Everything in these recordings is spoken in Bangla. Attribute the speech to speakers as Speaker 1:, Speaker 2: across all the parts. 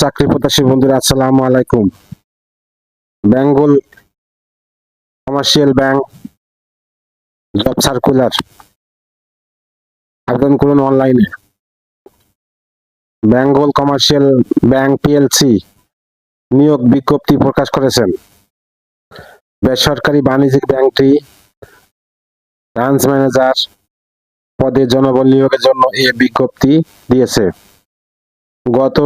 Speaker 1: চাকরি প্রত্যাশী বন্ধুরা, আসসালামু আলাইকুম। Bengal commercial bank job circular আবেদন করুন অনলাইনে। বেঙ্গল কমার্শিয়াল ব্যাংক পিএলসি নিয়োগ বিজ্ঞপ্তি প্রকাশ করেছেন। বেসরকারি বাণিজ্যিক ব্যাংকটি ব্রাঞ্চ ম্যানেজার পদে জনবল নিয়োগের জন্য এ বিজ্ঞপ্তি দিয়েছে। গত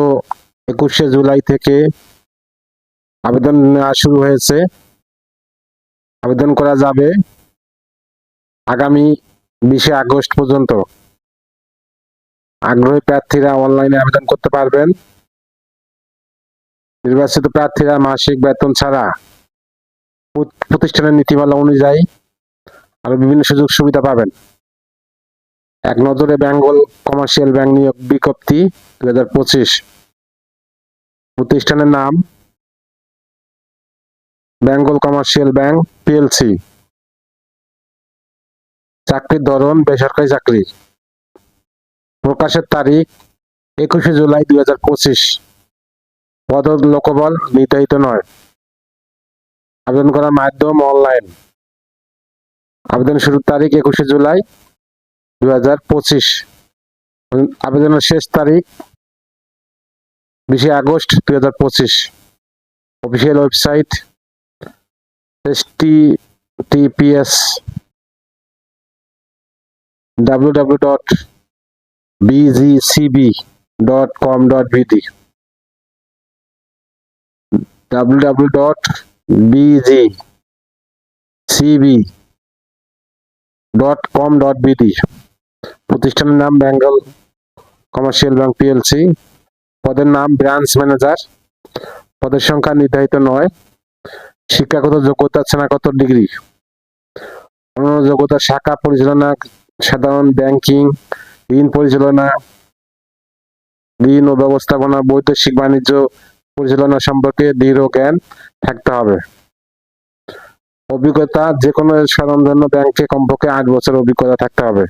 Speaker 1: একুশে জুলাই থেকে আবেদন নেওয়া শুরু হয়েছে। আবেদন করা যাবে আগামী বিশে আগস্ট পর্যন্ত। আগ্রহী প্রার্থীরা অনলাইনে আবেদন করতে পারবেন। নির্বাচিত প্রার্থীরা মাসিক বেতন ছাড়া প্রতিষ্ঠানের নীতিমালা অনুযায়ী আরও বিভিন্ন সুযোগ সুবিধা পাবেন। এক নজরে বেঙ্গল কমার্শিয়াল ব্যাংক নিয়োগ বিজ্ঞপ্তি দুই হাজার পঁচিশ। প্রতিষ্ঠানের নাম? বেঙ্গল কমার্শিয়াল ব্যাংক পিএলসি চাকরির ধরন, বেসরকারি চাকরি। প্রকাশের তারিখ, একুশে জুলাই দুই হাজার পঁচিশ। পদ লোকবল নির্ধারিত নয়। আবেদন করার মাধ্যম অনলাইন। আবেদন শুরুর তারিখ একুশে জুলাই দুই হাজার পঁচিশ। আবেদনের শেষ তারিখ বিশে আগস্ট দুই হাজার পঁচিশ। Official website S T TPS W W dot BGCB dot com dot BD W W dot BG CB dot com dot BD প্রতিষ্ঠানের নাম বেঙ্গল কমার্শিয়াল ব্যাংক পিএলসি পদের নাম ব্রাঞ্চ ম্যানেজার পদের সংখ্যা নির্ধারিত নয়। শিক্ষাগত যোগ্যতা স্নাতকোত্তর ডিগ্রি। অন্যান্য যোগ্যতা শাখা পরিচালনা, সাধারণ ব্যাংকিং ঋণ পরিচালনা, ঋণ ও ব্যবস্থাপনা, বৈদেশিক বাণিজ্য পরিচালনা সম্পর্কে দৃঢ় জ্ঞান থাকতে হবে। অভিজ্ঞতা যে কোনো স্বনামধন্য ব্যাংকে কমপক্ষে আট বছর অভিজ্ঞতা থাকতে হবে।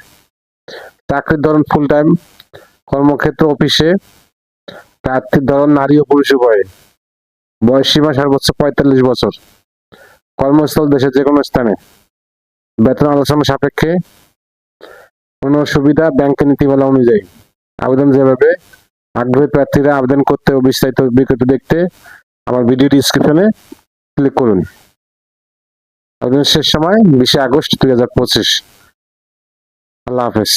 Speaker 1: চাকরির ধরন ফুল টাইম কর্মক্ষেত্র অফিসে প্রার্থীর ধরন নারী ও পুরুষ উভয়। বয়স সীমা সর্বোচ্চ পঁয়তাল্লিশ বছর। কর্মস্থল দেশের যে কোনো স্থানে। বেতন আলোচনা সাপেক্ষে কোন সুবিধা ব্যাংকের নীতিমালা অনুযায়ী। আবেদন যেভাবে আগ্রহী প্রার্থীরা আবেদন করতে ও বিস্তারিত বিজ্ঞপ্তি দেখতে আমার ভিডিও ডিসক্রিপশনে ক্লিক করুন। আবেদনের শেষ সময় বিশে আগস্ট দুই হাজার পঁচিশ। আল্লাহ হাফেজ।